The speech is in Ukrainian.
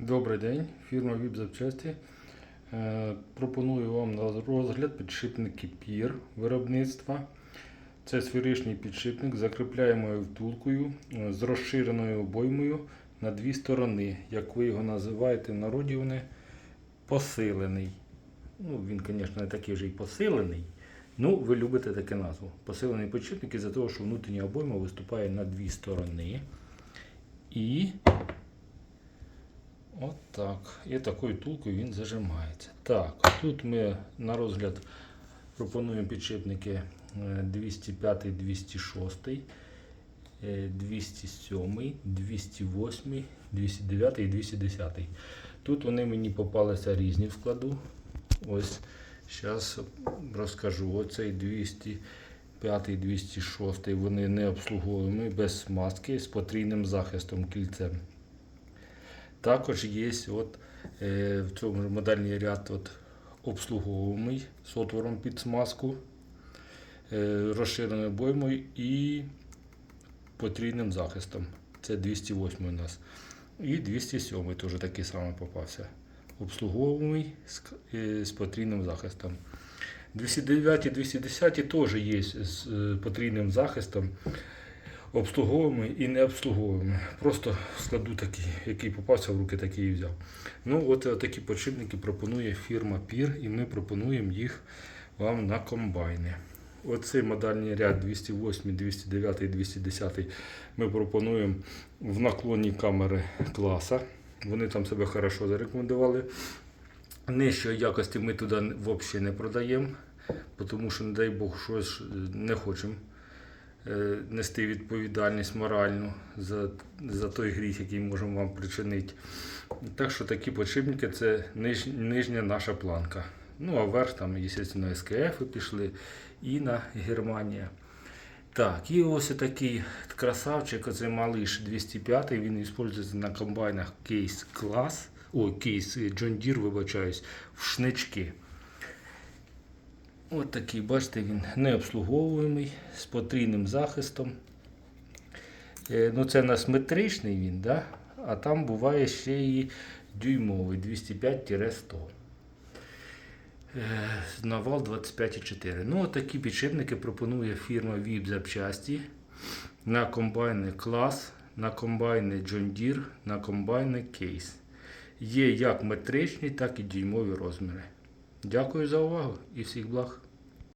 Добрий день, фірма VIP Запчасті. Е, Пропоную вам на розгляд підшипники PIR виробництва. Це сферичний підшипник з закріпляємою втулкою е, з розширеною обоймою на дві сторони. Як ви його називаєте в народі, вони посилений. Ну, він, звісно, не такий вже й посилений. Ну, ви любите таку назву. Посилений підшипник із-за того, що внутрішня обойма виступає на дві сторони. І От так. І такою тулкою він зажимається. Так, тут ми на розгляд пропонуємо підшипники е, 205, 206, е, 207, 208, 209 і 210. Тут вони мені попалися різні в складу. Ось зараз розкажу. Оцей 205, 206 вони не обслуговуємо без смазки з потрійним захистом кільцем. Також є от, е, в цьому ж модельний ряд от, обслуговуємий з отвором під смазку, е, розширеною боймою і потрійним захистом. Це 208 у нас. І 207 теж такий самий попався. Обслуговуємий з, е, з потрійним захистом. 209 і 210 теж є з е, потрійним захистом обслуговуємо і не обслуговуємо. Просто складу такий, який попався в руки, такий і взяв. Ну, от е, такі подшипники пропонує фірма PIR, і ми пропонуємо їх вам на комбайни. Оцей модельний ряд 208, 209 і 210 ми пропонуємо в наклонні камери класа. Вони там себе хорошо зарекомендували. Нижчої якості ми туди взагалі не продаємо, тому що, не дай Бог, щось не хочемо нести відповідальність моральну за, за той гріх, який можемо вам причинити. Так що такі подшипники це ниж, нижня наша планка. Ну а вверх там, звісно, СКФ пішли і на Германія. Так, і ось такий красавчик, оцей малиш 205, він використовується на комбайнах кейс клас, ой, кейс John Deere, вибачаюсь, в шнички. От такий, бачите, він не обслуговуємий, з потрійним захистом. Е, Ну, це у нас метричний він, да? а там буває ще і дюймовий 205-100. Е, Навал 25,4. Ну, такі підшипники пропонує фірма VIP запчасті на комбайни клас, на комбайни John Deere, на комбайни Case. Є як метричні, так і дюймові розміри. Дякую за увагу і всіх благ.